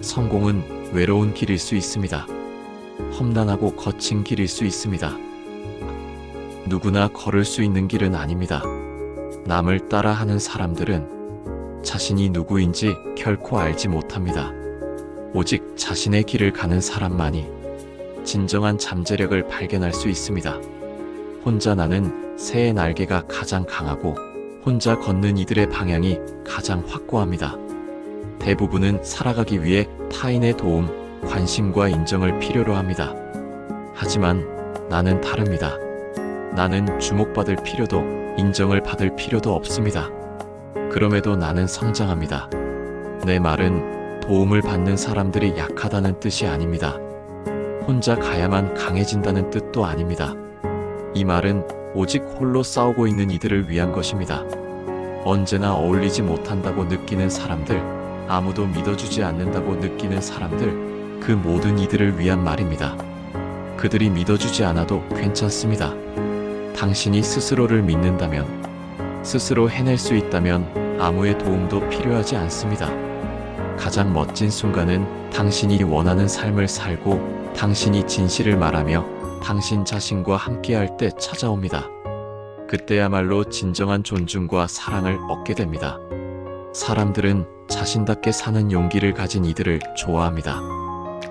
성공은 외로운 길일 수 있습니다. 험난하고 거친 길일 수 있습니다. 누구나 걸을 수 있는 길은 아닙니다. 남을 따라 하는 사람들은 자신이 누구인지 결코 알지 못합니다. 오직 자신의 길을 가는 사람만이 진정한 잠재력을 발견할 수 있습니다. 혼자 나는 새의 날개가 가장 강하고 혼자 걷는 이들의 방향이 가장 확고합니다. 대부분은 살아가기 위해 타인의 도움, 관심과 인정을 필요로 합니다. 하지만 나는 다릅니다. 나는 주목받을 필요도 인정을 받을 필요도 없습니다. 그럼에도 나는 성장합니다. 내 말은 도움을 받는 사람들이 약하다는 뜻이 아닙니다. 혼자 가야만 강해진다는 뜻도 아닙니다. 이 말은 오직 홀로 싸우고 있는 이들을 위한 것입니다. 언제나 어울리지 못한다고 느끼는 사람들, 아무도 믿어주지 않는다고 느끼는 사람들, 그 모든 이들을 위한 말입니다. 그들이 믿어주지 않아도 괜찮습니다. 당신이 스스로를 믿는다면, 스스로 해낼 수 있다면 아무의 도움도 필요하지 않습니다. 가장 멋진 순간은 당신이 원하는 삶을 살고 당신이 진실을 말하며 당신 자신과 함께할 때 찾아옵니다. 그때야말로 진정한 존중과 사랑을 얻게 됩니다. 사람들은 자신답게 사는 용기를 가진 이들을 좋아합니다.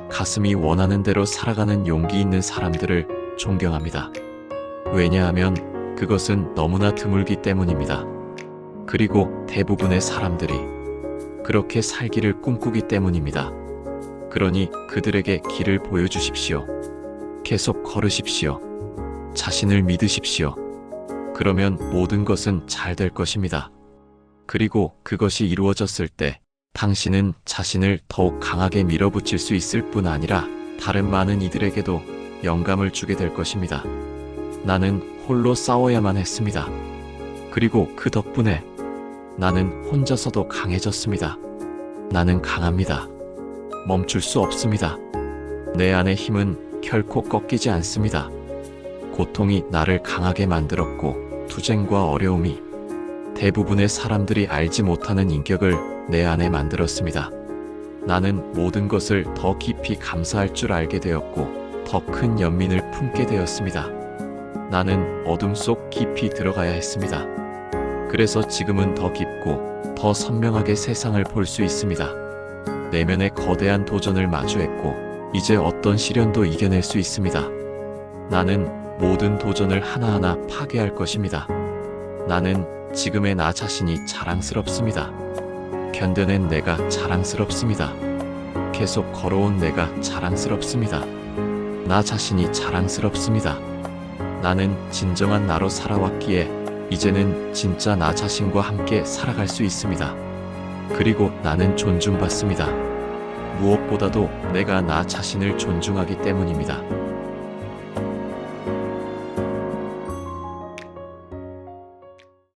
가슴이 원하는 대로 살아가는 용기 있는 사람들을 존경합니다. 왜냐하면 그것은 너무나 드물기 때문입니다. 그리고 대부분의 사람들이 그렇게 살기를 꿈꾸기 때문입니다. 그러니 그들에게 길을 보여주십시오. 계속 걸으십시오. 자신을 믿으십시오. 그러면 모든 것은 잘 될 것입니다. 그리고 그것이 이루어졌을 때 당신은 자신을 더욱 강하게 밀어붙일 수 있을 뿐 아니라 다른 많은 이들에게도 영감을 주게 될 것입니다. 나는 홀로 싸워야만 했습니다. 그리고 그 덕분에 나는 혼자서도 강해졌습니다. 나는 강합니다. 멈출 수 없습니다. 내 안의 힘은 결코 꺾이지 않습니다. 고통이 나를 강하게 만들었고 투쟁과 어려움이 대부분의 사람들이 알지 못하는 인격을 내 안에 만들었습니다. 나는 모든 것을 더 깊이 감사할 줄 알게 되었고 더 큰 연민을 품게 되었습니다. 나는 어둠 속 깊이 들어가야 했습니다. 그래서 지금은 더 깊고 더 선명하게 세상을 볼 수 있습니다. 내면의 거대한 도전을 마주했고 이제 어떤 시련도 이겨낼 수 있습니다. 나는 모든 도전을 하나하나 파괴할 것입니다. 나는 지금의 나 자신이 자랑스럽습니다. 견뎌낸 내가 자랑스럽습니다. 계속 걸어온 내가 자랑스럽습니다. 나 자신이 자랑스럽습니다. 나는 진정한 나로 살아왔기에 이제는 진짜 나 자신과 함께 살아갈 수 있습니다. 그리고 나는 존중받습니다. 무엇보다도 내가 나 자신을 존중하기 때문입니다.